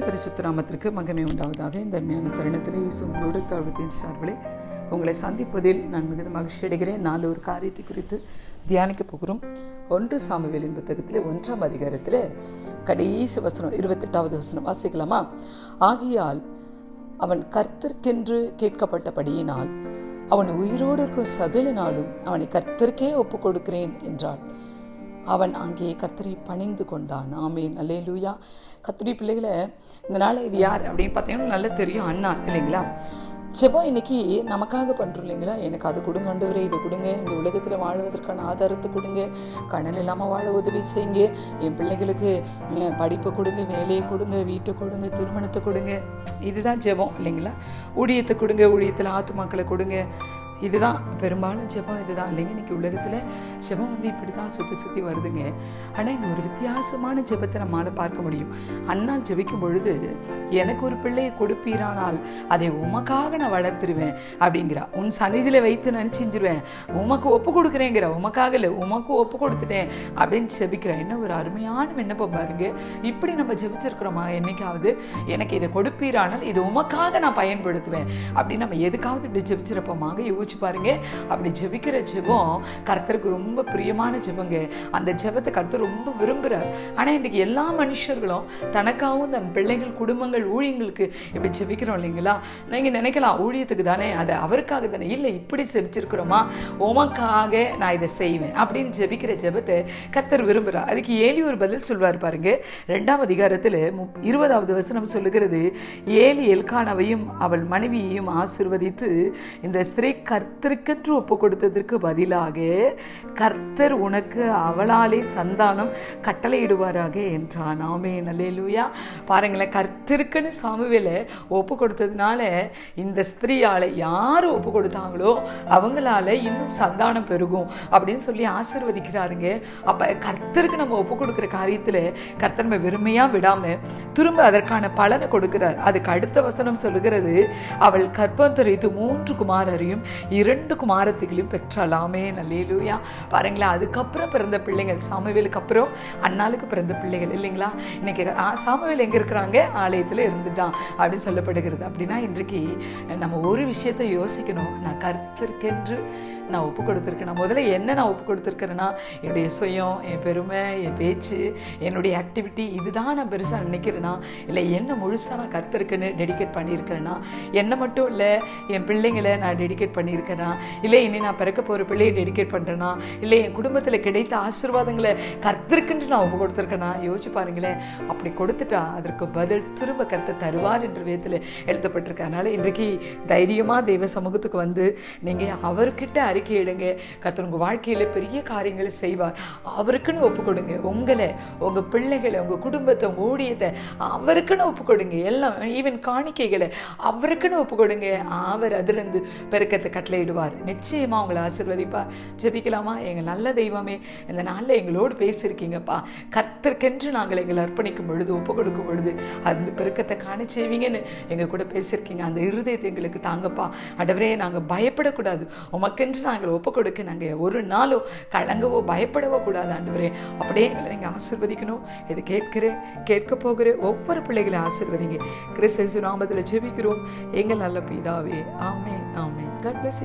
கர்த்தருடைய பரிசுத்த நாமத்திற்கு உண்டாவதாக இந்த அருமையான தருணத்தில் இயேசு உங்களோடு சார்பிலே உங்களை சந்திப்பதில் நான் மிகுந்த மகிழ்ச்சி அடைகிறேன். நாலு ஒரு காரியத்தை குறித்து தியானிக்க போகிறோம். ஒன்று சாமுவேலின் புத்தகத்தில் ஒன்றாம் அதிகாரத்தில் கடைசி வசனம் இருபத்தெட்டாவது வசனம் வாசிக்கலாமா? ஆகியால் அவன் கர்த்தர்க்கென்று கேட்கப்பட்டபடியினால் அவன் உயிரோடு இருக்கும் சகல நாளும் அவனை கர்த்தருக்கே ஒப்புக் கொடுக்கிறேன் என்றான் அவன் அங்கே கர்த்தரை பணிந்து கொண்டான். நல்லே லூயா கத்திரி பிள்ளைகளை இதனால் இது யார் அப்படின்னு பார்த்தீங்கன்னா நல்லா தெரியும். அண்ணா இல்லைங்களா? செவ்வாய் இன்னைக்கு நமக்காக பண்ணுறோம் இல்லைங்களா? எனக்கு அது கொடுங்க ஆண்டவரே இது கொடுங்க. இந்த உலகத்தில் வாழ்வதற்கான ஆதாரத்தை கொடுங்க. கடல் இல்லாமல் வாழ உதவி செய்யுங்க. என் பிள்ளைகளுக்கு படிப்பை படிப்பு கொடுங்க வேலையை கொடுங்க வீட்டை கொடுங்க திருமணத்தை கொடுங்க. இதுதான் ஜெபம் இல்லைங்களா? ஊழியத்தை கொடுங்க ஊழியத்தில் ஆத்துமாக்களை கொடுங்க. இதுதான் பெரும்பாலும் ஜெபம் இதுதான். இல்லைங்க இன்னைக்கு உலகத்தில் ஜெபம் வந்து இப்படி தான் சுற்றி சுற்றி வருதுங்க. ஆனால் இங்கே ஒரு வித்தியாசமான ஜெபத்தை நம்மளால் பார்க்க முடியும். அண்ணால் ஜெபிக்கும் பொழுது எனக்கு ஒரு பிள்ளையை கொடுப்பீரானால் அதை உமக்காக நான் வளர்த்துருவேன் அப்படிங்கிறா. உன் சன்னிதியில் வைத்து நினச்சிஞ்சிருவேன் உமக்கு ஒப்பு கொடுக்குறேங்கிற. உமக்காக இல்லை உமக்கு ஒப்பு கொடுத்துட்டேன் அப்படின்னு ஜெபிக்கிறேன் என்ன ஒரு அருமையான விண்ணப்பம் பாருங்க. இப்படி நம்ம ஜெபிச்சிருக்கிறோமா? என்னைக்காவது எனக்கு இதை கொடுப்பீரானால் இது உமக்காக நான் பயன்படுத்துவேன் அப்படின்னு நம்ம எதுக்காவது இப்படி ஜெபிச்சிருப்போமாங்க? யோசிச்சு பாருங்க. அப்படி ஜெபிக்கிற ஜெபம் கர்த்தருக்கு ரொம்ப பிரியமான ஜெபங்க. அந்த ஜெபத்தை கர்த்தர் ரொம்ப விரும்புகிறார் ஆனால் இன்றைக்கி எல்லா மனுஷர்களும் தனக்காகவும் தன் பிள்ளைகள் குடும்பங்கள் ஊழியங்களுக்கு இப்படி ஜெபிக்கிறோம் இல்லைங்களா? நீங்கள் நினைக்கலாம் ஊழியத்துக்கு தானே? அது அவருக்காக தானே? இல்லை இப்படி ஜெபிச்சிருக்கிறோமா? உமக்காக நான் இதை செய்வேன் அப்படின்னு ஜெபிக்கிற ஜெபத்தை கர்த்தர் விரும்புகிறார் அதுக்கு ஏலி ஒரு பதில் சொல்வார் பாருங்க. ரெண்டாம் அதிகாரத்தில் இருபதாவது வசனம் சொல்லுகிறது ஏலி எல்கானவையும் அவள் மனைவியையும் ஆசிர்வதித்து இந்த ஸ்திரீ கர்த்தருக்கென்று ஒப்பு கொடுத்ததற்கு பதிலாக கர்த்தர் உனக்கு அவளாலே சந்தானம் கட்டளையிடுவாராக என்றான். ஆமே நல்லேலூயா பாருங்களேன் கர்த்தருக்குன்னு சாமுவேல ஒப்பு கொடுத்ததுனால இந்த ஸ்திரீயால யார் ஒப்பு கொடுத்தாங்களோ அவங்களால இன்னும் சந்தானம் பெருகும் அப்படின்னு சொல்லி ஆசிர்வதிக்கிறாருங்க. அப்ப கர்த்தருக்கு நம்ம ஒப்பு கொடுக்குற காரியத்துல கர்த்தர் நம்ம வெறுமையா விடாம திரும்ப அதற்கான பலனை கொடுக்கிறார். அதுக்கு அடுத்த வசனம் சொல்லுகிறது அவள் கற்பம் தெரிவித்து மூன்று குமாரரையும் இரண்டு குமாரத்திகளையும் பெற்றாலாமே. நல்லேலூயா பாருங்களேன் அதுக்கப்புறம் பிறந்த பிள்ளைகள் சாமுவேலுக்கு அப்புறம் அண்ணாளுக்கு பிறந்த பிள்ளைகள் இல்லைங்களா? இன்னைக்கு ஆ, சாமுவேல் எங்க இருக்கிறாங்க? ஆலயத்தில் இருந்துட்டான் அப்படின்னு சொல்லப்படுகிறது. அப்படின்னா இன்றைக்கு நம்ம ஒரு விஷயத்தை யோசிக்கணும். நான் கருத்திருக்கென்று நான் ஒப்பு கொடுத்துருக்கேன்? நான் முதல்ல என்ன நான் ஒப்பு கொடுத்துருக்கிறேன்னா என்னுடைய சுயம் என் பெருமை என் பேச்சு என்னுடைய ஆக்டிவிட்டி இதுதான் நான் பெருசாக நினைக்கிறேன்னா இல்லை என்ன முழுசாக நான் கருத்துருக்குன்னு டெடிகேட் பண்ணியிருக்கிறேன்னா என்ன மட்டும் இல்லை என் பிள்ளைங்களை நான் டெடிகேட் பண்ணியிருக்கிறேன்னா இல்லை இனி நான் பிறக்க போகிற பிள்ளையை டெடிகேட் பண்ணுறேனா இல்லை என் குடும்பத்தில் கிடைத்த ஆசீர்வாதங்களை கர்த்தருக்குன்ட்டு நான் ஒப்பு கொடுத்துருக்கேனா? யோசிச்சு பாருங்களேன். அப்படி கொடுத்துட்டா அதற்கு பதில் திரும்ப கருத்தை தருவார் என்ற விதத்தில் எழுதப்பட்டிருக்கு. அதனால் இன்றைக்கு தைரியமாக தெய்வ சமூகத்துக்கு வந்து நீங்கள் அவர்கிட்ட அறி அறிக்கையிடுங்க கத்தர் உங்கள் வாழ்க்கையில் பெரிய காரியங்களை செய்வார். அவருக்குன்னு ஒப்பு கொடுங்க உங்களை உங்கள் பிள்ளைகளை உங்கள் குடும்பத்தை உங்கள் ஊழியத்தை அவருக்குன்னு ஒப்பு கொடுங்க எல்லாம் ஈவன் காணிக்கைகளை அவருக்குன்னு ஒப்பு கொடுங்க அவர் அதிலிருந்து பெருக்கத்தை கட்டளையிடுவார். நிச்சயமாக உங்களை ஆசிர்வதிப்பார். ஜெபிக்கலாமா? எங்கள் நல்ல தெய்வமே இந்த நாளில் எங்களோடு பேசியிருக்கீங்கப்பா. கர்த்தர்க்கென்று நாங்கள் எங்களை அர்ப்பணிக்கும் பொழுது ஒப்பு கொடுக்கும் பொழுது அந்த பெருக்கத்தை காண செய்வீங்கன்னு எங்கள் கூட பேசியிருக்கீங்க. அந்த இருதயத்தை எங்களுக்கு தாங்கப்பா. அடவரே நாங்கள் பயப்படக்கூடாது. உமக்கென்று நாங்கள் ஒப்பு கொடுக்க நாங்கள் ஒரு நாளும் கலங்கவோ பயப்படவோ கூடாது ஆண்டவரே. அப்படியே எங்களை நீங்கள் ஆசிர்வதிக்கணும். இது கேட்கிற கேட்க போகிற ஒவ்வொரு பிள்ளைகளை ஆசிர்வதிங்க. கிறிஸ்து நாமத்தில் ஜெபிக்கிறோம். எங்கள் நல்ல பிதாவே. ஆமே ஆமே God bless